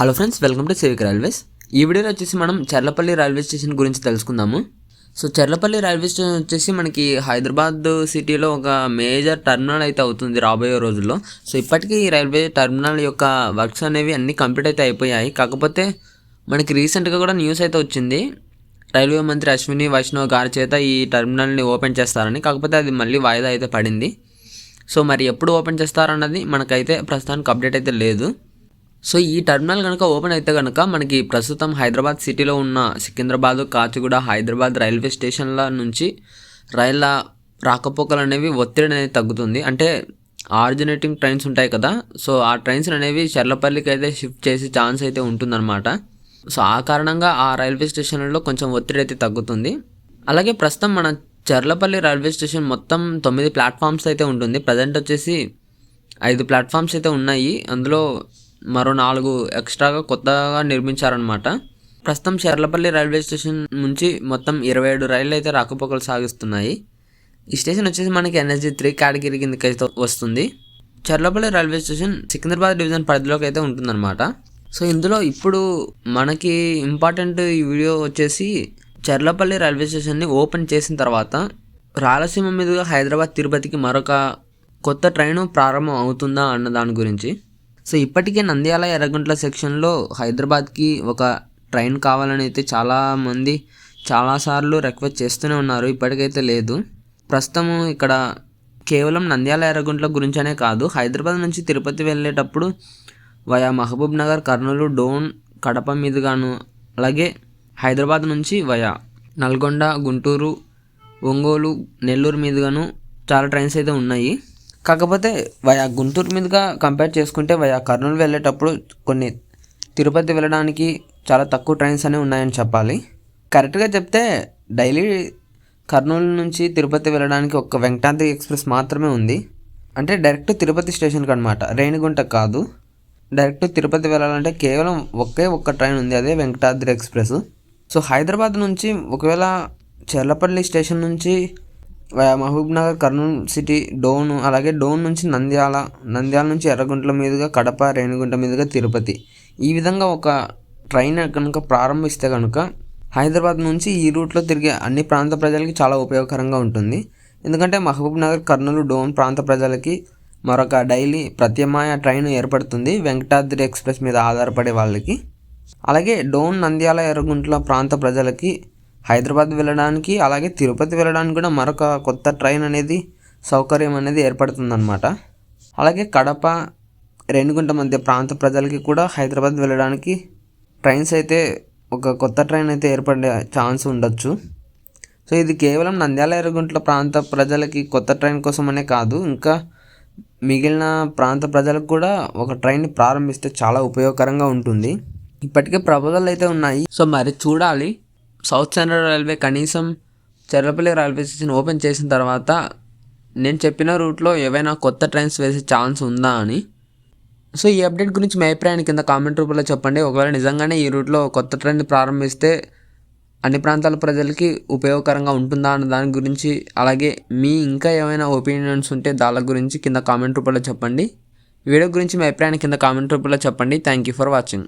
Hello friends welcome to civic railways ఈ వీడియోలో వచ్చేసి మనం చర్లపల్లి రైల్వే స్టేషన్ గురించి తెలుసుకుందాము. సో చర్లపల్లి రైల్వే స్టేషన్ వచ్చేసి మనకి హైదరాబాద్ సిటీలో ఒక మేజర్ టర్మినల్ అయితే అవుతుంది రాబోయే రోజుల్లో. సో ఇప్పటికీ ఈ రైల్వే టర్మినల్ యొక్క వర్క్స్ అనేవి అన్నీ కంప్లీట్ అయితే అయిపోయాయి. కాకపోతే మనకి రీసెంట్గా కూడా న్యూస్ అయితే వచ్చింది. రైల్వే మంత్రి అశ్విని వైష్ణవ్ గారి చేత ఈ టర్మినల్ని ఓపెన్ చేస్తారని. కాకపోతే అది మళ్ళీ వాయిదా అయితే పడింది. సో మరి ఎప్పుడు ఓపెన్ చేస్తారన్నది మనకైతే ప్రస్తుతానికి అప్డేట్ అయితే లేదు. సో ఈ టర్మినల్ కనుక ఓపెన్ అయితే కనుక మనకి ప్రస్తుతం హైదరాబాద్ సిటీలో ఉన్న సికింద్రాబాద్ కాచిగూడ హైదరాబాద్ రైల్వే స్టేషన్ల నుంచి రైళ్ళ రాకపోకలు అనేవి ఒత్తిడి అనేది తగ్గుతుంది. అంటే ఆరిజినేటింగ్ ట్రైన్స్ ఉంటాయి కదా సో ఆ ట్రైన్స్ అనేవి చర్లపల్లికి అయితే షిఫ్ట్ చేసే ఛాన్స్ అయితే ఉంటుందన్నమాట. సో ఆ కారణంగా ఆ రైల్వే స్టేషన్లలో కొంచెం ఒత్తిడి అయితే తగ్గుతుంది. అలాగే ప్రస్తుతం మన చర్లపల్లి రైల్వే స్టేషన్ మొత్తం తొమ్మిది ప్లాట్ఫామ్స్ అయితే ఉంటుంది. ప్రజెంట్ వచ్చేసి ఐదు ప్లాట్ఫామ్స్ అయితే ఉన్నాయి. అందులో మరో నాలుగు ఎక్స్ట్రాగా కొత్తగా నిర్మించారనమాట ప్రస్తుతం చర్లపల్లి రైల్వే స్టేషన్ నుంచి మొత్తం ఇరవై ఏడు రైళ్ళు అయితే రాకపోకలు సాగిస్తున్నాయి. ఈ స్టేషన్ వచ్చేసి మనకి ఎన్ఎస్జీ త్రీ కేటగిరీ కిందకి అయితే వస్తుంది. Charlapalli railway station Secunderabad division పరిధిలోకి అయితే ఉంటుందన్నమాట. సో ఇందులో ఇప్పుడు మనకి ఇంపార్టెంట్ ఈ వీడియో వచ్చేసి చర్లపల్లి రైల్వే స్టేషన్ని ఓపెన్ చేసిన తర్వాత రాయలసీమ మీదుగా హైదరాబాద్ తిరుపతికి మరొక కొత్త ట్రైను ప్రారంభం అవుతుందా అన్న దాని గురించి. సో ఇప్పటికే నంద్యాల ఎర్రగుంట్ల సెక్షన్లో హైదరాబాద్కి ఒక ట్రైన్ కావాలని అయితే చాలామంది చాలాసార్లు రిక్వెస్ట్ చేస్తూనే ఉన్నారు. ఇప్పటికైతే లేదు. ప్రస్తుతం ఇక్కడ కేవలం నంద్యాల ఎర్రగుంట్ల గురించనే కాదు. హైదరాబాద్ నుంచి తిరుపతి వెళ్ళేటప్పుడు వయా మహబూబ్ నగర్ కర్నూలు డోన్ కడప మీదుగాను అలాగే హైదరాబాద్ నుంచి వయా నల్గొండ గుంటూరు ఒంగోలు నెల్లూరు మీదుగాను చాలా ట్రైన్స్ అయితే ఉన్నాయి. కాకపోతే వయా గుంటూరు మీదుగా కంపేర్ చేసుకుంటే వయా కర్నూలు వెళ్ళేటప్పుడు కొన్ని తిరుపతి వెళ్ళడానికి చాలా తక్కువ ట్రైన్స్ అనేవి ఉన్నాయని చెప్పాలి. కరెక్ట్గా చెప్తే డైలీ కర్నూలు నుంచి తిరుపతి వెళ్ళడానికి ఒక వెంకటాద్రి ఎక్స్ప్రెస్ మాత్రమే ఉంది. అంటే డైరెక్ట్ తిరుపతి స్టేషన్కి అనమాట రేణిగుంట కాదు. డైరెక్ట్ తిరుపతి వెళ్ళాలంటే కేవలం ఒకే ఒక్క ట్రైన్ ఉంది. అదే వెంకటాద్రి ఎక్స్ప్రెస్. సో హైదరాబాద్ నుంచి ఒకవేళ చెర్లపల్లి స్టేషన్ నుంచి మహబూబ్నగర్ కర్నూలు సిటీ డోన్ అలాగే డోన్ నుంచి నంద్యాల నంద్యాల నుంచి ఎర్రగుంట్ల మీదుగా కడప రేణిగుంట మీదుగా తిరుపతి. ఈ విధంగా ఒక ట్రైన్ కనుక ప్రారంభిస్తే కనుక హైదరాబాద్ నుంచి ఈ రూట్లో తిరిగే అన్ని ప్రాంత ప్రజలకి చాలా ఉపయోగకరంగా ఉంటుంది. ఎందుకంటే మహబూబ్నగర్ కర్నూలు డోన్ ప్రాంత ప్రజలకి మరొక డైలీ ప్రత్యామ్నాయ ట్రైన్ ఏర్పడుతుంది వెంకటాద్రి ఎక్స్ప్రెస్ మీద ఆధారపడే వాళ్ళకి. అలాగే డోన్ నంద్యాల ఎర్రగుంట్ల ప్రాంత ప్రజలకి హైదరాబాద్ వెళ్ళడానికి అలాగే తిరుపతి వెళ్ళడానికి కూడా మరొక కొత్త ట్రైన్ అనేది సౌకర్యం అనేది ఏర్పడుతుందన్నమాట. అలాగే కడప రేణిగుంట మధ్య ప్రాంత ప్రజలకి కూడా హైదరాబాద్ వెళ్ళడానికి ట్రైన్స్ అయితే ఒక కొత్త ట్రైన్ అయితే ఏర్పడే ఛాన్స్ ఉండొచ్చు. సో ఇది కేవలం నంద్యాల ఎర్రగుంట్ల ప్రాంత ప్రజలకి కొత్త ట్రైన్ కోసమనే కాదు ఇంకా మిగిలిన ప్రాంత ప్రజలకు కూడా ఒక ట్రైన్ ప్రారంభిస్తే చాలా ఉపయోగకరంగా ఉంటుంది. ఇప్పటికే ప్రపోజల్ అయితే ఉన్నాయి. సో మరి చూడాలి. సౌత్ సెంట్రల్ రైల్వే కనీసం చెర్లపల్లి రైల్వే స్టేషన్ ఓపెన్ చేసిన తర్వాత నేను చెప్పిన రూట్లో ఏవైనా కొత్త ట్రైన్స్ వేసే ఛాన్స్ ఉందా అని. సో ఈ అప్డేట్ గురించి మీ అభిప్రాయాన్ని కింద కామెంట్ రూపంలో చెప్పండి. ఒకవేళ నిజంగానే ఈ రూట్లో కొత్త ట్రైన్ ప్రారంభిస్తే అన్ని ప్రాంతాల ప్రజలకి ఉపయోగకరంగా ఉంటుందా అన్న దాని గురించి అలాగే మీ ఇంకా ఏమైనా ఒపీనియన్స్ ఉంటే దాని గురించి కింద కామెంట్ రూపంలో చెప్పండి. వీడియో గురించి మీ అభిప్రాయాన్ని కింద కామెంట్ రూపంలో చెప్పండి. Thank you for watching.